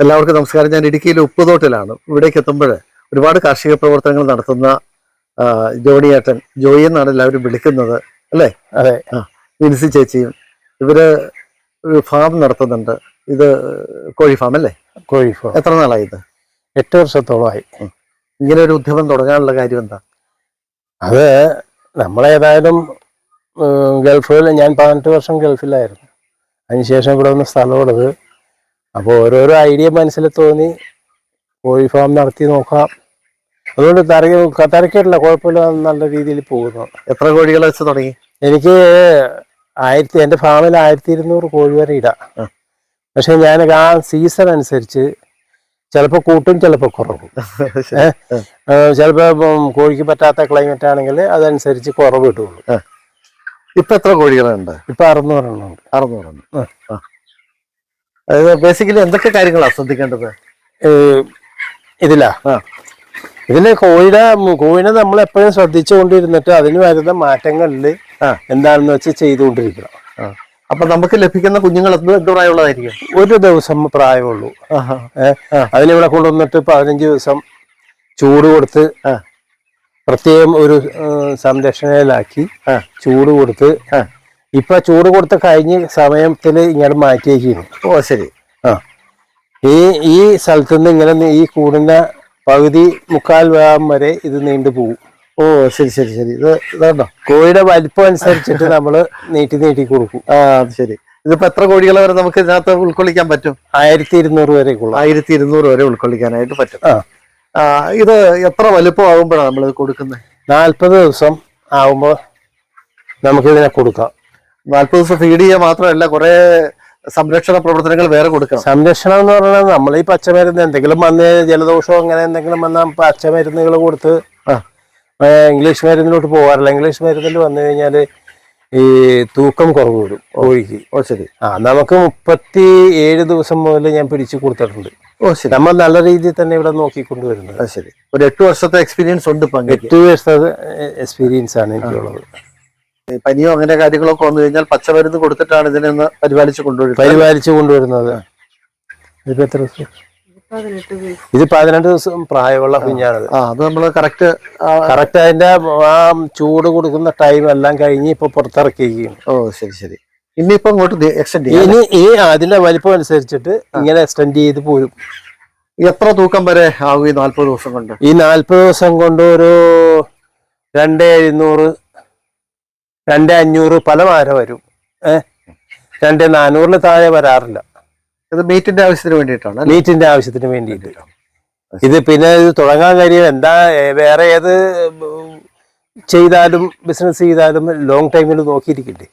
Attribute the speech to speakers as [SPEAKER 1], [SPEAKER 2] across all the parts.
[SPEAKER 1] എല്ലാവർക്കും നമസ്കാരം. ഞാൻ ഇടുക്കിയിലെ ഉപ്പുതോട്ടിലാണ്. ഇവിടേക്ക് എത്തുമ്പോൾ ഒരുപാട് കാർഷിക പ്രവർത്തനങ്ങൾ നടത്തുന്ന ജോണിയേട്ടൻ ജോയി എന്നാണ് എല്ലാവരും വിളിക്കുന്നത്. അല്ലേ?
[SPEAKER 2] അതെ.
[SPEAKER 1] വിൻസി ചേച്ചിയും. ഇവർ ഒരു ഫാം നടത്തുന്നുണ്ട്. ഇത് കോഴി ഫാം അല്ലേ?
[SPEAKER 2] കോഴി ഫാം.
[SPEAKER 1] എത്ര നാളായി ഇത്?
[SPEAKER 2] എട്ട് വർഷത്തോളമായി.
[SPEAKER 1] ഇങ്ങനെ ഒരു ഉദ്യമം തുടങ്ങാനുള്ള കാര്യം എന്താ?
[SPEAKER 2] അത് നമ്മളേതായാലും ഗൾഫിൽ ഞാൻ പതിനെട്ട് വർഷം ഗൾഫിലായിരുന്നു. അതിനുശേഷം ഇവിടെ വന്ന് സ്ഥലമുള്ളത് അപ്പോൾ ഓരോരോ ഐഡിയ മനസ്സിൽ തോന്നി. കോഴി ഫാം നടത്തി നോക്കാം. അതുകൊണ്ട് തരക തരക്കേട്ടില്ല കുഴപ്പമില്ല. നല്ല രീതിയിൽ പോകുന്നു.
[SPEAKER 1] എത്ര കോഴികളെ വെച്ച് തുടങ്ങി?
[SPEAKER 2] എനിക്ക് ആയിരത്തി എന്റെ ഫാമിൽ ആയിരത്തി ഇരുന്നൂറ് കോഴി വരെ ഇടാം. പക്ഷെ ഞാൻ ആ സീസൺ അനുസരിച്ച് ചിലപ്പോൾ കൂട്ടും ചിലപ്പോൾ കുറവും. ചിലപ്പോൾ കോഴിക്ക് പറ്റാത്ത ക്ലൈമറ്റ് ആണെങ്കിൽ അതനുസരിച്ച് കുറവ് കിട്ടുള്ളൂ.
[SPEAKER 1] ഇപ്പൊ എത്ര കോഴികളുണ്ട്?
[SPEAKER 2] ഇപ്പൊ അറുന്നൂറെണ്ണം ഉണ്ട്.
[SPEAKER 1] അറുന്നൂറെണ്ണം. അതായത് ബേസിക്കലി എന്തൊക്കെ കാര്യങ്ങളാണ് ശ്രദ്ധിക്കേണ്ടത്
[SPEAKER 2] ഇതിലാ ഇതിൽ കോഴിയുടെ കോഴിനെ നമ്മൾ എപ്പോഴും ശ്രദ്ധിച്ചുകൊണ്ടിരുന്നിട്ട് അതിന് വരുന്ന മാറ്റങ്ങളിൽ. എന്താണെന്ന് വെച്ച് ചെയ്തുകൊണ്ടിരിക്കണം
[SPEAKER 1] അപ്പൊ നമുക്ക് ലഭിക്കുന്ന കുഞ്ഞുങ്ങൾ എന്ത് എന്ത് പ്രായമുള്ളതായിരിക്കും
[SPEAKER 2] ഒരു ദിവസം പ്രായമുള്ളൂ. അതിനിവിടെ കൊണ്ടുവന്നിട്ട് പതിനഞ്ച് ദിവസം ചൂട് കൊടുത്ത്. പ്രത്യേകം ഒരു സംരക്ഷണയിലാക്കി ചൂട് കൊടുത്ത്. ഇപ്പൊ ചൂട് കൊടുത്ത കഴിഞ്ഞ സമയത്തിൽ ഇങ്ങോട്ട് മാറ്റിയേക്കുന്നു
[SPEAKER 1] ഓ ശരി.
[SPEAKER 2] ആ. ഈ ഈ സ്ഥലത്ത് നിന്ന് ഇങ്ങനെ ഈ കൂടിന്റെ പകുതി മുക്കാൽ ഭാഗം വരെ ഇത് നീണ്ടു പോകും
[SPEAKER 1] ഓ ശരി ശരി ശരി. ഇത് ഇതാണ്ടോ?
[SPEAKER 2] കോഴിയുടെ വലിപ്പം അനുസരിച്ചിട്ട് നമ്മൾ നീട്ടി നീട്ടി കൊടുക്കും.
[SPEAKER 1] ആ അത് ശരി. ഇതിപ്പോ എത്ര കോഴികളെ വരെ നമുക്ക് ഇതിനകത്ത് ഉൾക്കൊള്ളിക്കാൻ പറ്റും?
[SPEAKER 2] ആയിരത്തി ഇരുന്നൂറ് വരെക്കുള്ള
[SPEAKER 1] ആയിരത്തി ഇരുന്നൂറ് വരെ ഉൾക്കൊള്ളിക്കാനായിട്ട് പറ്റും. ഇത് എത്ര വലുപ്പം ആകുമ്പോഴാണ് നമ്മൾ കൊടുക്കുന്നത്
[SPEAKER 2] നാൽപ്പത് ദിവസം ആകുമ്പോൾ നമുക്കിതിനെ കൊടുക്കാം.
[SPEAKER 1] നാൽപ്പത് ദിവസം ഫീഡ് ചെയ്യുക മാത്രമല്ല കുറെ സംരക്ഷണ പ്രവർത്തനങ്ങൾ വേറെ കൊടുക്കണം.
[SPEAKER 2] സംരക്ഷണം എന്ന് പറഞ്ഞാൽ നമ്മൾ ഈ പച്ചമരുന്ന് എന്തെങ്കിലും വന്ന് ജലദോഷമോ അങ്ങനെ എന്തെങ്കിലും വന്നാൽ പച്ചമരുന്നുകൾ കൊടുത്ത് ഇംഗ്ലീഷ് മരുന്നിലോട്ട് പോകാറില്ല ഇംഗ്ലീഷ് മരുന്നിൽ വന്നു കഴിഞ്ഞാൽ ഈ തൂക്കം കുറവ് വരും കോഴിക്ക്.
[SPEAKER 1] ഓ ശരി.
[SPEAKER 2] ആ നമുക്ക് മുപ്പത്തി ഏഴ് ദിവസം മുതൽ ഞാൻ പിടിച്ചു കൊടുത്തിട്ടുണ്ട്.
[SPEAKER 1] ഓ ശരി.
[SPEAKER 2] നമ്മൾ നല്ല രീതിയിൽ തന്നെ ഇവിടെ നോക്കിക്കൊണ്ടുവരുന്നത്.
[SPEAKER 1] അത് ശരി. ഒരു എട്ട് വർഷത്തെ എക്സ്പീരിയൻസ് ഉണ്ട്.
[SPEAKER 2] എട്ട് വർഷത്തെ എക്സ്പീരിയൻസ് ആണ് എനിക്കുള്ളത്.
[SPEAKER 1] പനിയോ അങ്ങനെ കാര്യങ്ങളൊക്കെ വന്നു കഴിഞ്ഞാൽ പച്ചമരുന്ന് കൊടുത്തിട്ടാണ് ഇതിനെ ഒന്ന് പരിപാലിച്ച് കൊണ്ടുവരുന്നത്.
[SPEAKER 2] പരിപാലിച്ചു കൊണ്ടുവരുന്നത്. ഇതിപ്പോ എത്ര ദിവസം? ഇത് പതിനെട്ട് ദിവസം പ്രായമുള്ള കുഞ്ഞാണത്.
[SPEAKER 1] ആ അത് നമ്മൾ കറക്റ്റ്
[SPEAKER 2] കറക്റ്റ് അതിന്റെ ആ ചൂട് കൊടുക്കുന്ന ടൈം എല്ലാം കഴിഞ്ഞ് ഇപ്പൊ പുറത്തിറക്കിയിരിക്കുകയാണ്.
[SPEAKER 1] ഓ ശരി ശരി. ഇനിയിപ്പോ അങ്ങോട്ട് എക്സ്റ്റെൻഡ് ചെയ്യും
[SPEAKER 2] ഇനി ഈ അതിന്റെ വലിപ്പം അനുസരിച്ചിട്ട് ഇങ്ങനെ എക്സ്റ്റെൻഡ് ചെയ്ത് പോരും.
[SPEAKER 1] എത്ര തൂക്കം വരെ ആകും ഈ നാല്പത് ദിവസം കൊണ്ട്?
[SPEAKER 2] ഈ നാല്പത് ദിവസം കൊണ്ട് ഒരു രണ്ട് എഴുന്നൂറ് രണ്ട് അഞ്ഞൂറ് പല മാര വരും. ഏഹ് രണ്ട് നാനൂറിൽ താഴെ വരാറില്ല.
[SPEAKER 1] ഇത് മീറ്റിന്റെ ആവശ്യത്തിന് വേണ്ടിയിട്ടാണ്?
[SPEAKER 2] മീറ്റിന്റെ ആവശ്യത്തിന് വേണ്ടിയിട്ട്. ഇത് പിന്നെ ഇത് തുടങ്ങാൻ കാര്യം എന്താ വേറെ ഏത് ചെയ്താലും ബിസിനസ് ചെയ്താലും ലോങ് ടൈമിൽ നോക്കിയിരിക്കണ്ടേ.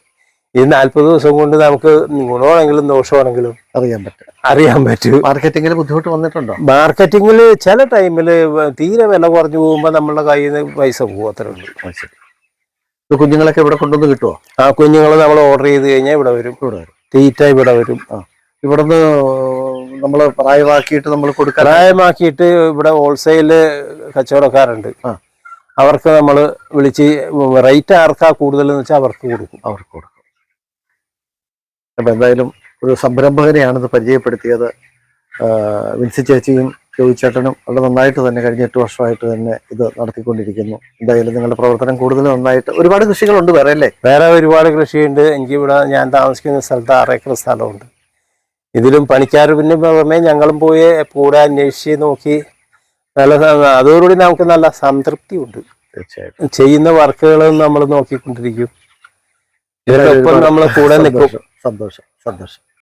[SPEAKER 2] ഇത് നാല്പത് ദിവസം കൊണ്ട് നമുക്ക് ഗുണമാണെങ്കിലും ദോഷമാണെങ്കിലും
[SPEAKER 1] അറിയാൻ പറ്റും.
[SPEAKER 2] അറിയാൻ പറ്റും.
[SPEAKER 1] മാർക്കറ്റിംഗിൽ ബുദ്ധിമുട്ട് വന്നിട്ടുണ്ടോ?
[SPEAKER 2] മാർക്കറ്റിംഗിൽ ചില ടൈമിൽ തീരെ വില കുറഞ്ഞു പോകുമ്പോൾ നമ്മളുടെ കയ്യിൽ നിന്ന് പൈസ പോകും. അത്രേ ഉള്ളൂ.
[SPEAKER 1] ആ, ശരി. ഇത് കുഞ്ഞുങ്ങളൊക്കെ ഇവിടെ കൊണ്ടുവന്ന് കിട്ടുമോ
[SPEAKER 2] ആ കുഞ്ഞുങ്ങൾ നമ്മൾ ഓർഡർ ചെയ്ത് കഴിഞ്ഞാൽ ഇവിടെ വരും.
[SPEAKER 1] ഇവിടെ വരും.
[SPEAKER 2] തീറ്റ ഇവിടെ വരും. ആ.
[SPEAKER 1] ഇവിടുന്ന് നമ്മൾ പ്രായമാക്കിയിട്ട് നമ്മൾ കൊടുക്കാം
[SPEAKER 2] പ്രായമാക്കിയിട്ട് ഇവിടെ ഹോൾസെയിൽ കച്ചവടക്കാരുണ്ട്.
[SPEAKER 1] ആ.
[SPEAKER 2] അവർക്ക് നമ്മൾ വിളിച്ച് റേറ്റ് ആർക്കാ കൂടുതൽ എന്ന് വെച്ചാൽ അവർക്ക് കൊടുക്കും.
[SPEAKER 1] അവർക്ക് കൊടുക്കും. അപ്പൊ എന്തായാലും ഒരു സംരംഭകനെയാണിത് പരിചയപ്പെടുത്തിയത്. വിൻസി ചേച്ചിയും ചോദിച്ചേട്ടനും വളരെ നന്നായിട്ട് തന്നെ കഴിഞ്ഞ എട്ട് വർഷമായിട്ട് തന്നെ ഇത് നടത്തിക്കൊണ്ടിരിക്കുന്നു. എന്തായാലും നിങ്ങളുടെ പ്രവർത്തനം കൂടുതൽ നന്നായിട്ട് ഒരുപാട് കൃഷികളുണ്ട് വേറെ അല്ലേ?
[SPEAKER 2] വേറെ ഒരുപാട് കൃഷിയുണ്ട്. എനിക്കിവിടെ ഞാൻ താമസിക്കുന്ന സ്ഥലത്ത് ആറേക്കർ സ്ഥലമുണ്ട്. ഇതിലും പണിക്കാർ പിന്നെ പുറമെ ഞങ്ങളും പോയി കൂടെ അന്വേഷിച്ച് നോക്കി. നല്ല അതോടുകൂടി നമുക്ക് നല്ല സംതൃപ്തി ഉണ്ട്
[SPEAKER 1] തീർച്ചയായിട്ടും.
[SPEAKER 2] ചെയ്യുന്ന വർക്കുകളും നമ്മൾ നോക്കിക്കൊണ്ടിരിക്കും.
[SPEAKER 1] ഒരുപാട്
[SPEAKER 2] നമ്മൾ കൂടെ നിൽക്കും.
[SPEAKER 1] സന്തോഷം സന്തോഷം.